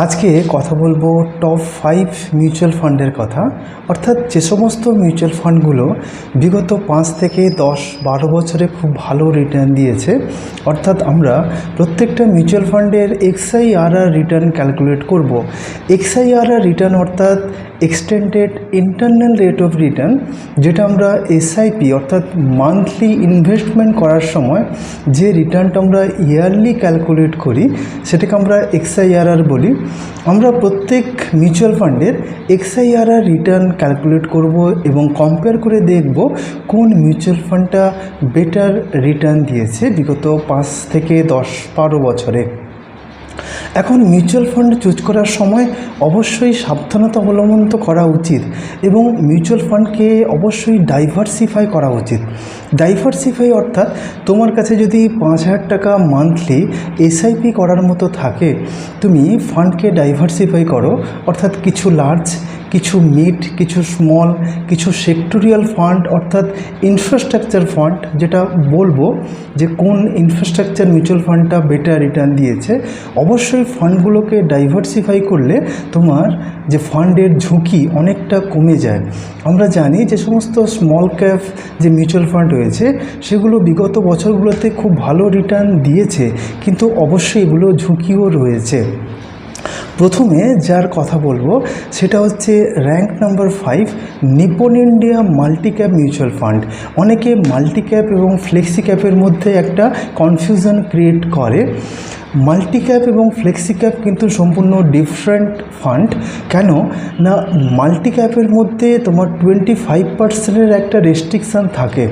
আজকে কথা বলব টপ ফাইভ মিউচুয়াল ফান্ডের কথা। অর্থাৎ যে সমস্ত মিউচুয়াল ফান্ডগুলো বিগত পাঁচ থেকে দশ বারো বছরে খুব ভালো রিটার্ন দিয়েছে, অর্থাৎ আমরা প্রত্যেকটা মিউচুয়াল ফান্ডের XI R R return calculate করব। X I R R return অর্থাৎ extended internal rate of return যেটা আমরা এসআইপি অর্থাৎ মান্থলি ইনভেস্টমেন্ট করার সময় যে রিটার্নটা আমরা ইয়ারলি ক্যালকুলেট করি, সেটাকে আমরা এক্সআইআরআর বলি। আমরা প্রত্যেক মিউচুয়াল ফান্ডের এক্সআইআরআর রিটার্ন ক্যালকুলেট করব এবং কম্পেয়ার করে দেখব কোন মিউচুয়াল ফান্ডটা বেটার রিটার্ন দিয়েছে বিগত পাঁচ থেকে দশ বারো বছরে। এখন মিউচুয়াল ফান্ড চুজ করার সময় অবশ্যই সাবধানতা অবলম্বন তো করা উচিত এবং মিউচুয়াল ফান্ডকে অবশ্যই ডাইভার্সিফাই করা উচিত। ডাইভার্সিফাই অর্থাৎ তোমার কাছে যদি পাঁচ হাজার টাকা মান্থলি এসআইপি করার মতো থাকে, তুমি ফান্ডকে ডাইভার্সিফাই করো, অর্থাৎ কিছু লার্জ কিছু মিড কিছু স্মল কিছু সেক্টোরিয়াল ফান্ড অর্থাৎ ইনফ্রাস্ট্রাকচার ফান্ড যেটা বলব যে কোন ইনফ্রাস্ট্রাকচার মিউচুয়াল ফান্ডটা বেটার রিটার্ন দিয়েছে, অবশ্যই ফান্ডগুলোকে ডাইভার্সিফাই করলে তোমার যে ফান্ডের ঝুঁকি অনেকটা কমে যায়। আমরা জানি যে সমস্ত স্মল ক্যাপ যে মিউচুয়াল ফান্ড রয়েছে, সেগুলো বিগত বছরগুলোতে খুব ভালো রিটার্ন দিয়েছে, কিন্তু অবশ্যই এগুলো ঝুঁকিও রয়েছে। প্রথমে যার কথা বলব, সেটা হচ্ছে rank number five Nippon India multi cap mutual fund অনেকে মাল্টি ক্যাপ এবং ফ্লেক্সি ক্যাপের মধ্যে একটা কনফিউশন ক্রিয়েট করে। মাল্টি ক্যাপ এবং ফ্লেক্সি ক্যাপ কিন্তু সম্পূর্ণ ডিফারেন্ট ফান্ড কেন? না মাল্টি ক্যাপের মধ্যে তোমার টোয়েন্টি ফাইভ পার্সেন্টের একটা রেস্ট্রিকশান থাকে।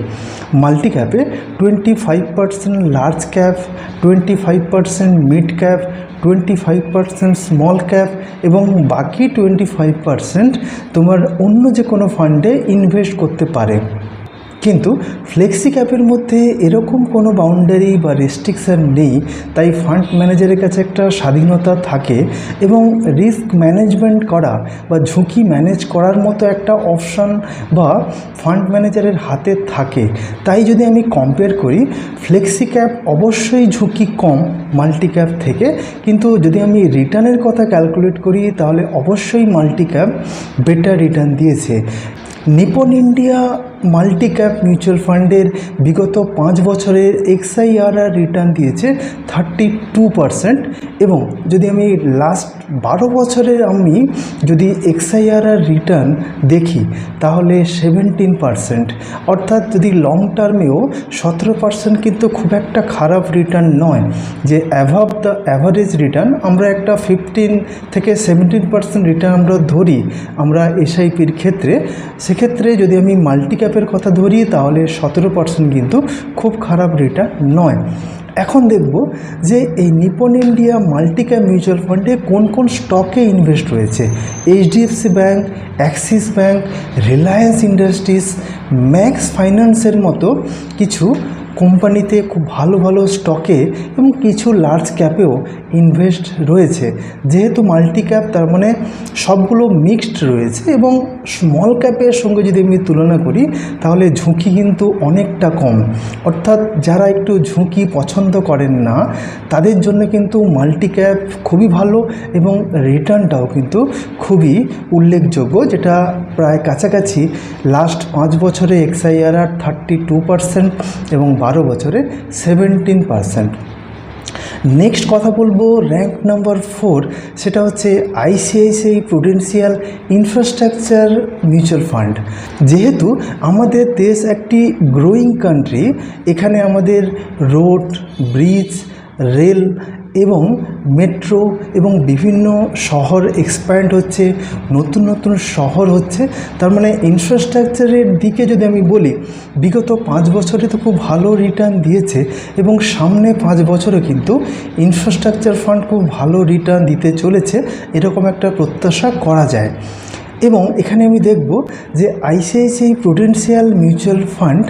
Multi ক্যাপে twenty five percent large cap twenty five percent mid cap twenty five percent small cap এবং বাকি টোয়েন্টি ফাইভ পার্সেন্ট তোমার অন্য যে কোনো ফান্ডে ইনভেস্ট করতে পারে। কিন্তু ফ্লেক্সি ক্যাপের মধ্যে এরকম কোনো বাউন্ডারি বা রেস্ট্রিকশান নেই, তাই ফান্ড ম্যানেজারের কাছে একটা স্বাধীনতা থাকে এবং রিস্ক ম্যানেজমেন্ট করা বা ঝুঁকি ম্যানেজ করার মতো একটা অপশান বা ফান্ড ম্যানেজারের হাতে থাকে। তাই যদি আমি কম্পেয়ার করি ফ্লেক্সি ক্যাপ অবশ্যই ঝুঁকি কম মাল্টি ক্যাপ থেকে, কিন্তু যদি আমি রিটার্নের কথা ক্যালকুলেট করি, তাহলে অবশ্যই মাল্টি ক্যাপ বেটার রিটার্ন দিয়েছে। Nippon India multi cap mutual ফান্ডের বিগত পাঁচ বছরের এক্সআইআরআর রিটার্ন দিয়েছে থার্টি টু পারসেন্ট এবং যদি আমি লাস্ট বারো বছরের আমি যদি এক্সআইআরআর রিটার্ন দেখি, তাহলে সেভেন্টিন পারসেন্ট অর্থাৎ যদি লং টার্মেও সতেরো পারসেন্ট কিন্তু খুব একটা খারাপ রিটার্ন নয়, যে অ্যাভাব দ্য অ্যাভারেজ রিটার্ন আমরা একটা ফিফটিন থেকে সেভেন্টিন পার্সেন্ট রিটার্ন আমরা ধরি, আমরা এসআইপির ক্ষেত্রে, সেক্ষেত্রে যদি আমি মাল্টি ক্যাপের কথা ধরি তাহলে সতেরো পার্সেন্ট কিন্তু খুব খারাপ রেটা নয়। এখন দেখব যে এই নিপন ইন্ডিয়া মাল্টিক্যাপ মিউচুয়াল ফান্ডে কোন কোন স্টকে ইনভেস্ট রয়েছে। HDFC bank Axis bank Reliance Industries Max ফাইন্যান্সের মতো কিছু কোম্পানিতে খুব ভালো ভালো স্টকে এবং কিছু লার্জ ক্যাপেও ইনভেস্ট রয়েছে। যেহেতু মাল্টি ক্যাপ তার মানে সবগুলো মিক্সড রয়েছে এবং স্মল ক্যাপের সঙ্গে যদি আমি তুলনা করি, তাহলে ঝুঁকি কিন্তু অনেকটা কম। অর্থাৎ যারা একটু ঝুঁকি পছন্দ করেন না, তাদের জন্য কিন্তু মাল্টি ক্যাপ খুবই ভালো এবং রিটার্নটাও কিন্তু খুবই উল্লেখযোগ্য, যেটা প্রায় কাছাকাছি লাস্ট পাঁচ বছরে এক্সআইআরআর থার্টি টু পারসেন্ট এবং বারো বছরে সেভেন্টিন পারসেন্ট নেক্সট কথা বলব র্যাঙ্ক নাম্বার ফোর সেটা হচ্ছে ICICI Prudential infrastructure mutual fund যেহেতু আমাদের দেশ একটি গ্রোয়িং কান্ট্রি এখানে আমাদের রোড ব্রিজ রেল এবং মেট্রো এবং বিভিন্ন শহর এক্সপ্যান্ড হচ্ছে, নতুন নতুন শহর হচ্ছে। তার মানে ইনফ্রাস্ট্রাকচারের দিকে যদি আমি বলি, বিগত পাঁচ বছরে তো খুব ভালো রিটার্ন দিয়েছে এবং সামনে পাঁচ বছরে কিন্তু ইনফ্রাস্ট্রাকচার ফান্ড খুব ভালো রিটার্ন দিতে চলেছে। এরকম একটা প্রত্যাশা করা যায়। এবং এখানে আমি দেখব যে আইসিআইসিআই প্রুডেন্সিয়াল মিউচুয়াল ফান্ড,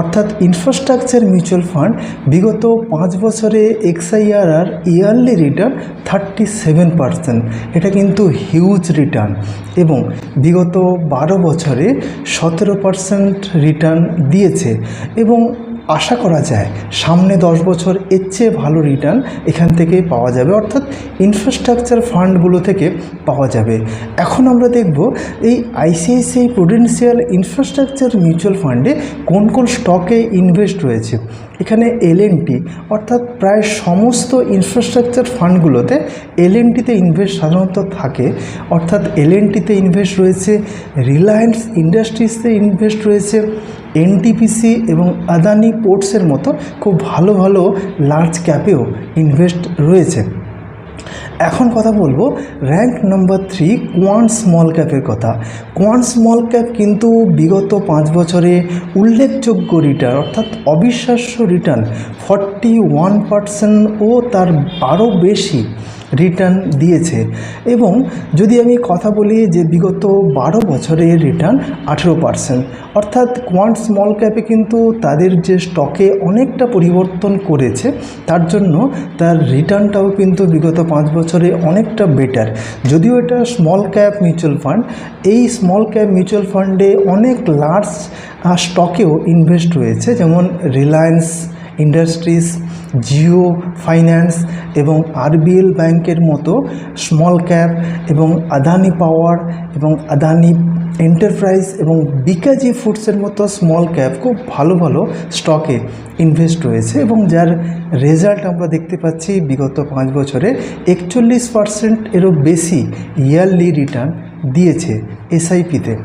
অর্থাৎ ইনফ্রাস্ট্রাকচার মিউচুয়াল ফান্ড, বিগত পাঁচ বছরে XIRR yearly return thirty seven percent. এটা কিন্তু হিউজ রিটার্ন এবং বিগত বারো বছরে সতেরো পারসেন্ট রিটার্ন দিয়েছে এবং আশা করা যায় সামনে দশ বছর এর চেয়ে ভালো রিটার্ন এখান থেকে পাওয়া যাবে। অর্থাৎ ইনফ্রাস্ট্রাকচার ফান্ডগুলো থেকে পাওয়া যাবে। এখন আমরা দেখব এই আইসিআইসিআই প্রুডেন্সিয়াল ইনফ্রাস্ট্রাকচার মিউচুয়াল ফান্ডে কোন কোন স্টকে ইনভেস্ট রয়েছে। এখানে এলএনটি অর্থাৎ প্রায় সমস্ত ইনফ্রাস্ট্রাকচার ফান্ডগুলোতে এলএনটিতে ইনভেস্ট সাধারণত থাকে। অর্থাৎ এলএনটিতে ইনভেস্ট রয়েছে রিলায়েন্স ইন্ডাস্ট্রিজতে ইনভেস্ট রয়েছে এনটিপিসি এবং আদানি পোর্টসের মতো খুব ভালো ভালো লার্জ ক্যাপেও ইনভেস্ট রয়েছে। এখন কথা বলব rank number three Quant small ক্যাপের কথা। কোয়ান স্মল ক্যাপ কিন্তু বিগত পাঁচ বছরে উল্লেখযোগ্য রিটার্ন অর্থাৎ অবিশ্বাস্য রিটার্ন ফর্টি ওয়ান পার্সেন্ট ও তার আরও বেশি। রিটার্ন দিয়েছে। এবং যদি আমি কথা বলি যে বিগত বারো বছরের রিটার্ন আঠেরো পার্সেন্ট অর্থাৎ কোয়ান্ট স্মল ক্যাপে কিন্তু তাদের যে স্টকে অনেকটা পরিবর্তন করেছে, তার জন্য তার রিটার্নটাও কিন্তু বিগত পাঁচ বছরে অনেকটা বেটার যদিও এটা স্মল ক্যাপ মিউচুয়াল ফান্ড এই স্মল ক্যাপ মিউচুয়াল ফান্ডে অনেক লার্জ স্টকেও ইনভেস্ট রয়েছে, যেমন রিলায়েন্স ইন্ডাস্ট্রিজ জিও ফাইন্যান্স এবং আরবিএল ব্যাংকের মতো স্মল ক্যাপ এবং আদানি পাওয়ার এবং আদানি এন্টারপ্রাইজ এবং বিকাজি ফুডসের মতো স্মল ক্যাপ খুব ভালো ভালো স্টকে ইনভেস্ট রয়েছে এবং যার রেজাল্ট আমরা দেখতে পাচ্ছি বিগত পাঁচ বছরে একচল্লিশ পার্সেন্ট এরও বেশি ইয়ারলি রিটার্ন দিয়েছে এসআইপিতে।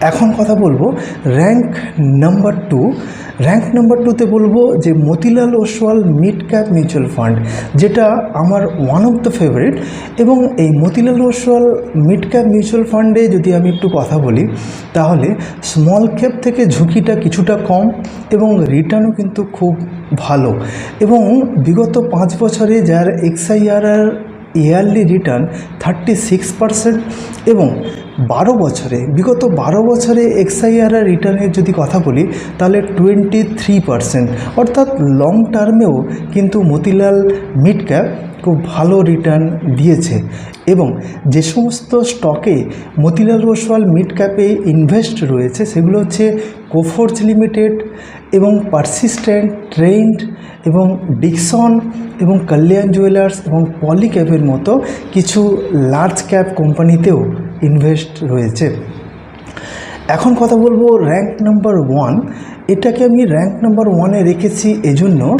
এখন কথা বলব rank number two rank number টুতে বলব যে Motilal Oswal mid cap mutual fund যেটা আমার ওয়ান অফ দ্য ফেভারিট এবং এই Motilal Oswal mid cap mutual ফান্ডে যদি আমি একটু কথা বলি, তাহলে স্মল ক্যাপ থেকে ঝুঁকিটা কিছুটা কম এবং রিটার্নও কিন্তু খুব ভালো। এবং বিগত পাঁচ বছরে যার XIRR yearly return thirty six percent এবং বারো বছরে, বিগত বারো বছরে এক্সআইআরআর রিটার্নের যদি কথা বলি, তাহলে টোয়েন্টি থ্রি পারসেন্ট। অর্থাৎ লং টার্মেও কিন্তু মতিলাল মিড ক্যাপ খুব ভালো রিটার্ন দিয়েছে। এবং যে সমস্ত স্টকে মতিলাল ওসওয়াল মিড ক্যাপে ইনভেস্ট রয়েছে, সেগুলো হচ্ছে কোফোর্জ লিমিটেড এবং পারসিস্টেন্ট ট্রেন্ড এবং ডিকসন এবং কল্যাণ জুয়েলার্স এবং পলি পলিক্যাপের মতো কিছু লার্জ ক্যাপ কোম্পানিতেও ইনভেস্ট রয়েছে। এখন কথা বলব র্যাঙ্ক নাম্বার ওয়ান এটাকে আমি র্যাঙ্ক নাম্বার ওয়ানে রেখেছি এজন্য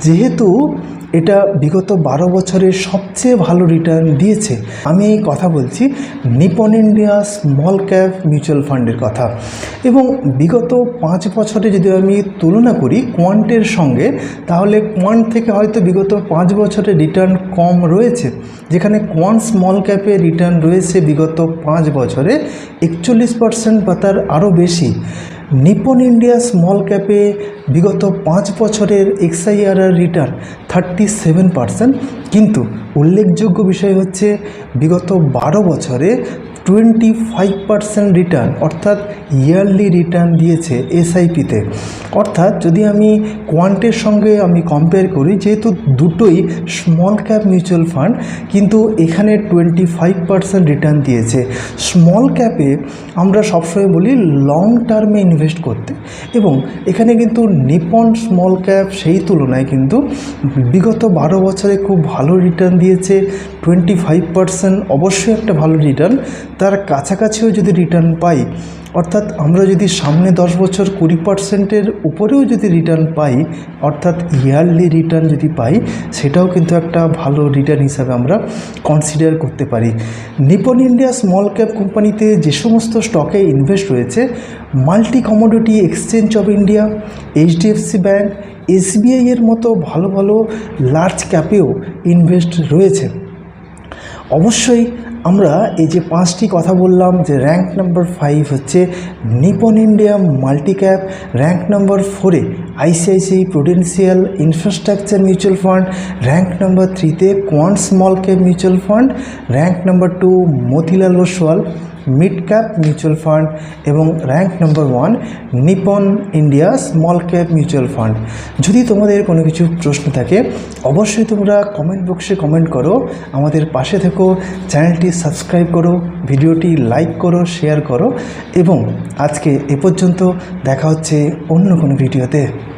যেহেতু এটা বিগত বারো বছরের সবচেয়ে ভালো রিটার্ন দিয়েছে। আমি এই কথা বলছি Nippon India small cap mutual ফান্ডের কথা। এবং বিগত পাঁচ বছরে যদি আমি তুলনা করি কোয়ান্টের সঙ্গে, তাহলে কোয়ান্ট থেকে হয়তো বিগত পাঁচ বছরে রিটার্ন কম রয়েছে। যেখানে কোয়ান স্মল ক্যাপে রিটার্ন রয়েছে বিগত পাঁচ বছরে একচল্লিশ পার্সেন্ট বা তার আরও বেশি। নিপন ইন্ডিয়া স্মল ক্যাপে বিগত পাঁচ বছরের XIRR return thirty seven percent. কিন্তু উল্লেখযোগ্য বিষয় হচ্ছে, বিগত বারো বছরে টোয়েন্টি ফাইভ পার্সেন্ট রিটার্ন অর্থাৎ ইয়ারলি রিটার্ন দিয়েছে এসআইপিতে অর্থাৎ যদি আমি কোয়ান্টের সঙ্গে আমি কম্পেয়ার করি, যেহেতু দুটোই স্মল ক্যাপ মিউচুয়াল ফান্ড কিন্তু এখানে টোয়েন্টি ফাইভ পার্সেন্ট রিটার্ন দিয়েছে স্মল ক্যাপে আমরা সবসময় বলি লং টার্মে ইনভেস্ট করতে। এবং এখানে কিন্তু নিপন স্মল ক্যাপ সেই তুলনায় কিন্তু বিগত বারো বছরে খুব ভালো রিটার্ন দিয়েছে। টোয়েন্টি ফাইভ পার্সেন্ট অবশ্যই একটা ভালো রিটার্ন তার কাছাকাছিও যদি রিটার্ন পাই, অর্থাৎ আমরা যদি সামনে দশ বছর কুড়ি পার্সেন্টের উপরেও যদি রিটার্ন পাই, অর্থাৎ ইয়ারলি রিটার্ন যদি পাই, সেটাও কিন্তু একটা ভালো রিটার্ন হিসাবে আমরা কনসিডার করতে পারি। নিপন ইন্ডিয়া স্মল ক্যাপ কোম্পানিতে যে সমস্ত স্টকে ইনভেস্ট রয়েছে multi commodity exchange of India HDFC bank SBI এর মতো ভালো ভালো লার্জ ক্যাপেও ইনভেস্ট রয়েছে। অবশ্যই আমরা এই যে পাঁচটি কথা বললাম, যে র্যাঙ্ক নাম্বার ফাইভ হচ্ছে Nippon India multi cap rank number ফোরে ICICI prudential infrastructure mutual fund rank number থ্রিতে quant small cap mutual fund rank number two Motilal Oswal mid cap mutual fund এবং rank number one Nippon India small cap mutual fund যদি তোমাদের কোনো কিছু প্রশ্ন থাকে, অবশ্যই তোমরা কমেন্ট বক্সে কমেন্ট করো। আমাদের পাশে থেকো, চ্যানেলটি সাবস্ক্রাইব করো, ভিডিওটি লাইক করো শেয়ার করো। এবং আজকে এ পর্যন্ত দেখা হচ্ছে অন্য কোনো ভিডিওতে।